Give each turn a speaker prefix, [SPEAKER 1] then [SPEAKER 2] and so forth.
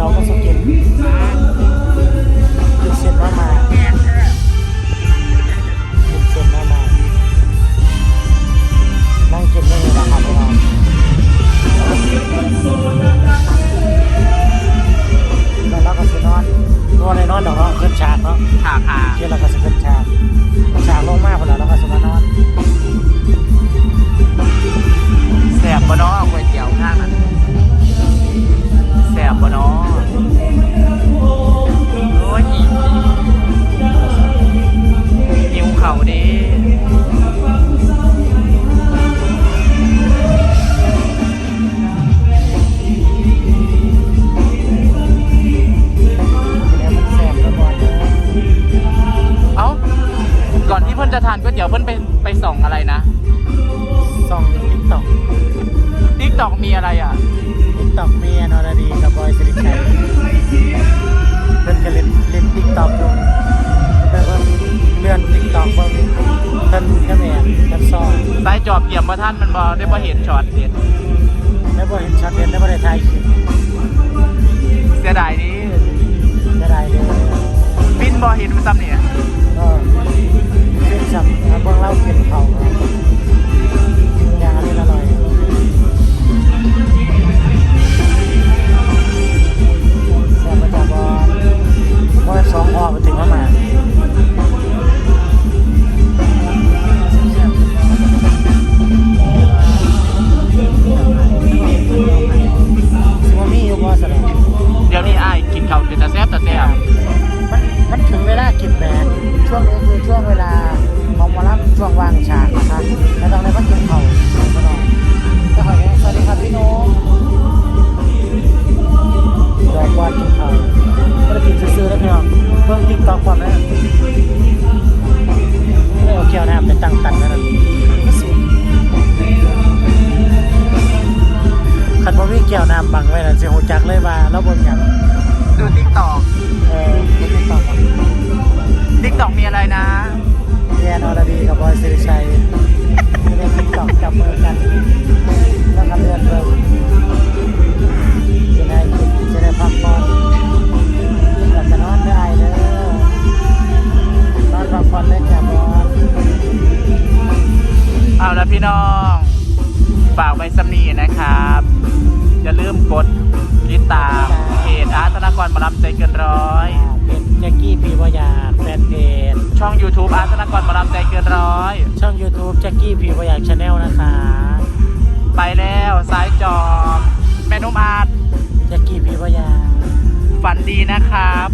[SPEAKER 1] yağmur
[SPEAKER 2] เพิ่นไปไปส่องอะไรนะ
[SPEAKER 1] ส่องทิกตอก
[SPEAKER 2] ทิกตอกมีอะไรอะ
[SPEAKER 1] ทิกตอกมีอนอรดีกับบอยสิริชัยเพิ่นก็เล่นเล่นทิกตอกอยู่เพิ่นก็เลื่อนทิกตอกบ่มีท่านก็แม่นกับซ่อน
[SPEAKER 2] สายจอบเกี่ยมว่าท่านมันบ่ได้บ่เห็นช็อตเด็ด
[SPEAKER 1] ได้บ่เห็นช็อตเด็ดได้บ่ได้ถ่ายคลิป
[SPEAKER 2] เสียดายนี้
[SPEAKER 1] เสียดายเด้อ
[SPEAKER 2] บินบ่เห็นมันซ้ำเนี่ย
[SPEAKER 1] ก็ พ่อมาถึงเข้ามาว่า ตั้งตันนั่นนะขันบ่มีเกี่ยวน้ำบังไว้น่ะสิหูจักเลยว่าเราบนหยัง
[SPEAKER 2] ดูติ๊กตอก
[SPEAKER 1] เออไม่ต้องฟัง
[SPEAKER 2] ติ๊กตอกมีอะไรนะ
[SPEAKER 1] แอนอรดีกับบอยสิริชัยไม่ได้ติ๊กต็อกจับมือกันแล้วก็เลื่อนเริ่ม
[SPEAKER 2] พี่น้อง ฝากไว้สำนีนะครับ อย่าลืมกดติดตามเพจอาร์ตธนากรบารมใจเกินร้อย
[SPEAKER 1] เป็นแจ็คกี้พีวายาแฟนเพจ
[SPEAKER 2] ช่อง YouTube อาร์ตธนากรบารมใจเกินร้อย
[SPEAKER 1] ช่อง YouTube แจ็คกี้พีวายาชาแนลนะคะ
[SPEAKER 2] ไปแล้วสายจอบแม่นุ่มอาร์ต
[SPEAKER 1] แจ็คกี้พีวายา
[SPEAKER 2] ฝันดีนะครับ